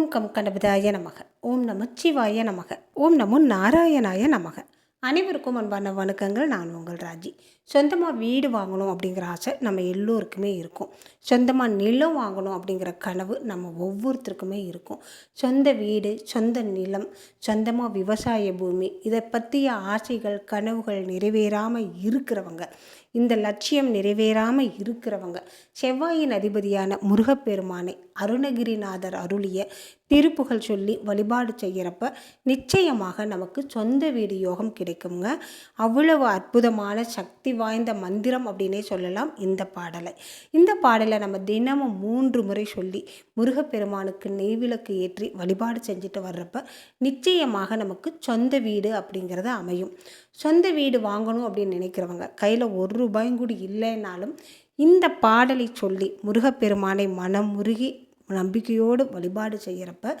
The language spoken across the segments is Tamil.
ஓம் கம் கணபதாய நமக. ஓம் நம சிவாய நமக. ஓம் நமோ நாராயணாய நமக. அனைவருக்கும் அன்பான வணக்கங்கள். நான் உங்கள் ராஜி. சொந்தமாக வீடு வாங்கணும் அப்படிங்கிற ஆசை நம்ம எல்லோருக்குமே இருக்கும். சொந்தமாக நிலம் வாங்கணும் அப்படிங்கிற கனவு நம்ம ஒவ்வொருத்தருக்குமே இருக்கும். சொந்த வீடு சொந்த நிலம் சொந்தமாக விவசாய பூமி இதை பற்றிய ஆசைகள் கனவுகள் நிறைவேறாமல் இருக்கிறவங்க இந்த லட்சியம் நிறைவேறாமல் இருக்கிறவங்க செவ்வாயின் அதிபதியான முருகப்பெருமானை அருணகிரிநாதர் அருளிய திருப்புகழ் சொல்லி வழிபாடு செய்கிறப்ப நிச்சயமாக நமக்கு சொந்த வீடு யோகம் கிடைக்குங்க. அவ்வளவு அற்புதமான சக்தி வாய்ந்த மந்திரம் அப்படின்னே சொல்லலாம். இந்த பாடலை. இந்த பாடலை நம்ம தினமும் மூன்று முறை சொல்லி முருகப்பெருமானுக்கு நெய்விளக்கு ஏற்றி வழிபாடு செஞ்சுட்டு வர்றப்ப நிச்சயமாக நமக்கு சொந்த வீடு அப்படிங்கிறது அமையும். சொந்த வீடு வாங்கணும் அப்படின்னு நினைக்கிறவங்க கையில் ஒரு ரூபாயும் கூட இல்லைன்னாலும் இந்த பாடலை சொல்லி முருகப்பெருமானை மனம் முருகி நம்பிக்கையோடு வழிபாடு செய்கிறப்ப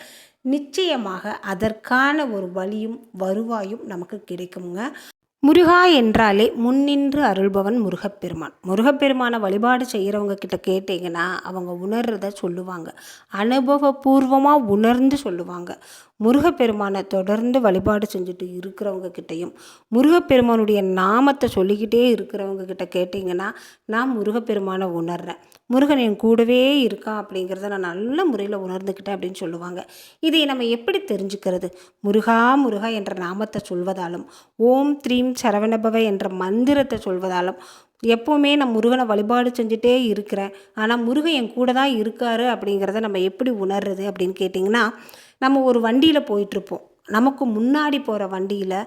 நிச்சயமாக அதற்கான ஒரு வழியும் வருவாயும் நமக்கு கிடைக்குங்க. முருகா என்றாலே முன்னின்று அருள்பவன் முருகப்பெருமான். முருகப்பெருமானை வழிபாடு செய்கிறவங்க கிட்ட கேட்டிங்கன்னா அவங்க உணர்றத சொல்லுவாங்க. அனுபவபூர்வமாக உணர்ந்து சொல்லுவாங்க. முருகப்பெருமானை தொடர்ந்து வழிபாடு செஞ்சுட்டு இருக்கிறவங்க கிட்டேயும் முருகப்பெருமானுடைய நாமத்தை சொல்லிக்கிட்டே இருக்கிறவங்க கிட்ட கேட்டிங்கன்னா நான் முருகப்பெருமானை உணர்றேன். முருகன் என் கூடவே இருக்கான் அப்படிங்கிறத நான் நல்ல முறையில் உணர்ந்துக்கிட்டேன் அப்படின்னு சொல்லுவாங்க. இதை நம்ம எப்படி தெரிஞ்சுக்கிறது? முருகா முருகா என்ற நாமத்தை சொல்வதாலும் ஓம் த்ரீம் சரவணபவ என்ற மந்திரத்தை சொல்வதாலும் எப்போவுமே நான் முருகனை வழிபாடு செஞ்சுட்டே இருக்கிறேன். ஆனால் முருகன் என் கூட தான் இருக்காரு அப்படிங்கிறத நம்ம எப்படி உணர்றது அப்படின்னு கேட்டிங்கன்னா நம்ம ஒரு வண்டியில் போயிட்டுருப்போம் நமக்கு முன்னாடி போகிற வண்டியில்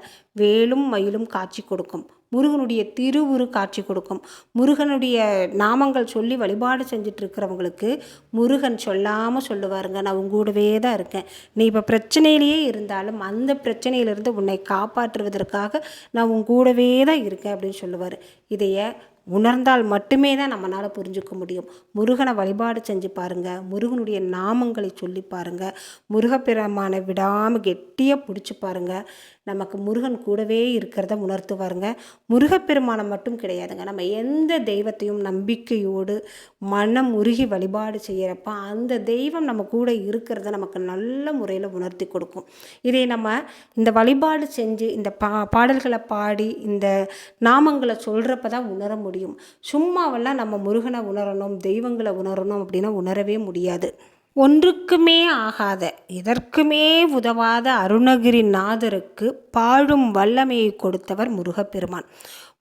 வேலும் மயிலும் காட்சி கொடுக்கும். முருகனுடைய திருவுரு காட்சி கொடுக்கும். முருகனுடைய நாமங்கள் சொல்லி வழிபாடு செஞ்சுட்டு இருக்கிறவங்களுக்கு முருகன் சொல்லாமல் சொல்லுவாருங்க. நான் உங்க கூடவே தான் இருக்கேன். நீ இப்போ பிரச்சனையிலேயே இருந்தாலும் அந்த பிரச்சனையிலிருந்து உன்னை காப்பாற்றுவதற்காக நான் உங்கூடவே தான் இருக்கேன் அப்படின்னு சொல்லுவார். இதைய உணர்ந்தால் மட்டுமே தான் நம்மளால் புரிஞ்சுக்க முடியும். முருகனை வழிபாடு செஞ்சு பாருங்கள் முருகனுடைய நாமங்களை சொல்லி பாருங்கள் முருகப்பெருமானை விடாமல் கெட்டியாக பிடிச்சி பாருங்கள் நமக்கு முருகன் கூடவே இருக்கிறத உணர்த்துவாருங்க. முருகப்பெருமானை மட்டும் கிடையாதுங்க. நம்ம எந்த தெய்வத்தையும் நம்பிக்கையோடு மனம் உருகி வழிபாடு செய்கிறப்ப அந்த தெய்வம் நம்ம கூட இருக்கிறத நமக்கு நல்ல முறையில் உணர்த்தி கொடுக்கும். இதை நம்ம இந்த வழிபாடு செஞ்சு இந்த பா பாடல்களை பாடி இந்த நாமங்களை சொல்கிறப்ப தான் உணர முடியும். முடியும். சும்மாவெல்லாம் நம்ம முருகனை உணரணும் தெய்வங்களை உணரணும் அப்படின்னா உணரவே முடியாது. ஒன்றுக்குமே ஆகாத எதற்குமே உதவாத அருணகிரிநாதருக்கு பாழும் வல்லமையை கொடுத்தவர் முருகப்பெருமான்.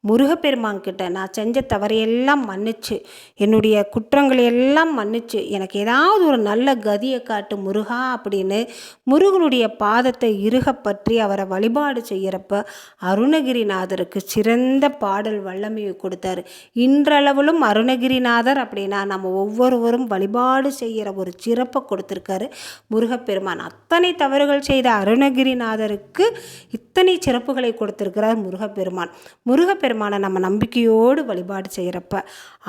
முருகப்பெருமான் கிட்ட நான் செஞ்ச தவறையெல்லாம் மன்னிச்சு என்னுடைய குற்றங்களை எல்லாம் மன்னிச்சு எனக்கு ஏதாவது ஒரு நல்ல கதியை காட்டு முருகா அப்படின்னு முருகனுடைய பாதத்தை இறுக பற்றி அவரை வழிபாடு செய்கிறப்ப அருணகிரிநாதருக்கு சிறந்த பாடல் வல்லமையை கொடுத்தாரு. இன்றளவிலும் அருணகிரிநாதர் அப்படின்னா நம்ம ஒவ்வொருவரும் வழிபாடு செய்கிற ஒரு சிறப்பை கொடுத்துருக்காரு முருகப்பெருமான். அத்தனை தவறுகள் செய்த அருணகிரிநாதருக்கு இத்தனை சிறப்புகளை கொடுத்திருக்கிறார் முருகப்பெருமான். முருகப்பெருமானை நம்ம நம்பிக்கையோடு வழிபாடு செய்கிறப்ப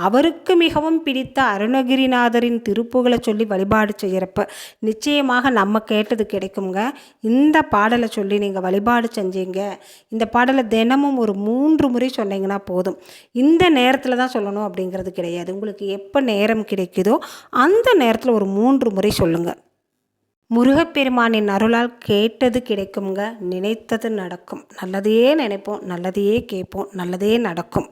அவருக்கு மிகவும் பிடித்த அருணகிரிநாதரின் திருப்புகளை சொல்லி வழிபாடு செய்கிறப்ப நிச்சயமாக நம்ம கேட்டது கிடைக்குங்க இந்த பாடலை சொல்லி நீங்கள் வழிபாடு செஞ்சீங்க. இந்த பாடலை தினமும் ஒரு மூன்று முறை சொன்னீங்கன்னா போதும். இந்த நேரத்தில் தான் சொல்லணும் அப்படிங்கிறது கிடையாது. உங்களுக்கு எப்போ நேரம் கிடைக்குதோ அந்த நேரத்தில் ஒரு மூன்று முறை சொல்லுங்கள் முருகப்பெருமானின் அருளால் கேட்டது கிடைக்குங்க நினைத்தது நடக்கும். நல்லதையே நினைப்போம் நல்லதையே கேட்போம் நல்லதே நடக்கும்.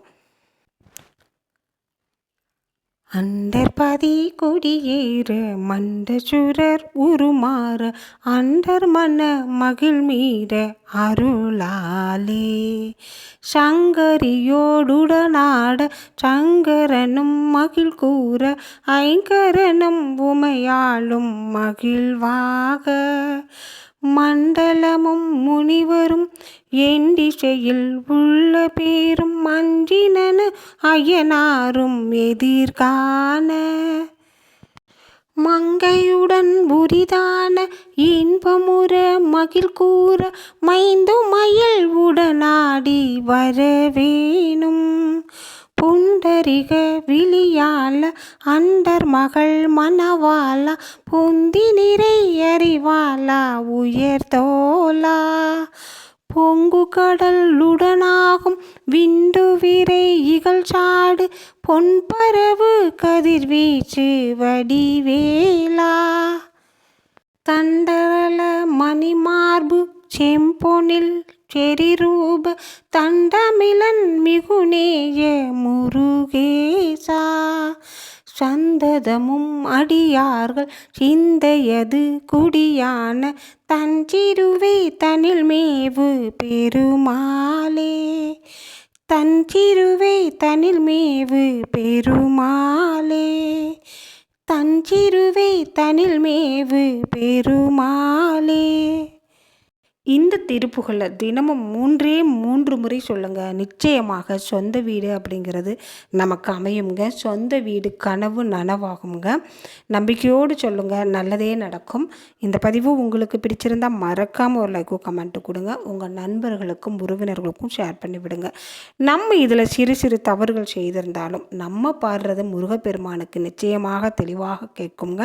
அண்டர்பதி கொடியேற மண்டசுரர் உருமாற அண்டர் மன மகிழ்மீற அருளாலே. சங்கரியோடுடனாட சங்கரனும் மகிழ் கூற ஐங்கரனும் உமையாளும் மகிழ்வாக மண்டலமும் முனிவரும் எண்டிசையில் உள்ள பேரும் மஞ்சினன அயனாரும் எதிர்கான மங்கையுடன் உரிதான இன்பமுற மகிழ் கூற மைந்து மயில் உடனாடி வரவேணும். புண்டரிக விழியால அண்டர் மகள் மணவாள பொந்தி நிறை அறிவாளா உயர்தோலா பொங்கு கடலுடனாகும் விண்டு விரை இகழ்ச்சாடு பொன்பரவு கதிர்வீச்சு வடிவேலா தண்டரல மணிமார்பு செம்பொனில் செரிரூப தண்டமிலன் மிகுநேய முருகேசா. சந்ததமும் அடியார்கள் சிந்தையது குடியான தஞ்சிருவே தனில் மேவு பெருமாளே. தஞ்சிருவே தனில் மேவு பெருமாளே. தஞ்சிருவே தனில் மேவு பெருமாளே. இந்த திருப்புகளை தினமும் மூன்றே மூன்று முறை சொல்லுங்கள் நிச்சயமாக சொந்த வீடு அப்படிங்கிறது நமக்கு அமையுங்க சொந்த வீடு கனவு நனவாகுங்க நம்பிக்கையோடு சொல்லுங்கள் நல்லதே நடக்கும். இந்த பதிவு உங்களுக்கு பிடிச்சிருந்தால் மறக்காமல் ஒரு லைக்கோ கமெண்ட்டு கொடுங்க. உங்கள் நண்பர்களுக்கும் உறவினர்களுக்கும் ஷேர் பண்ணி விடுங்க. நம்ம இதில் சிறு சிறு தவறுகள் செய்திருந்தாலும் நம்ம பாடுறது முருகப்பெருமானுக்கு நிச்சயமாக தெளிவாக கேட்குங்க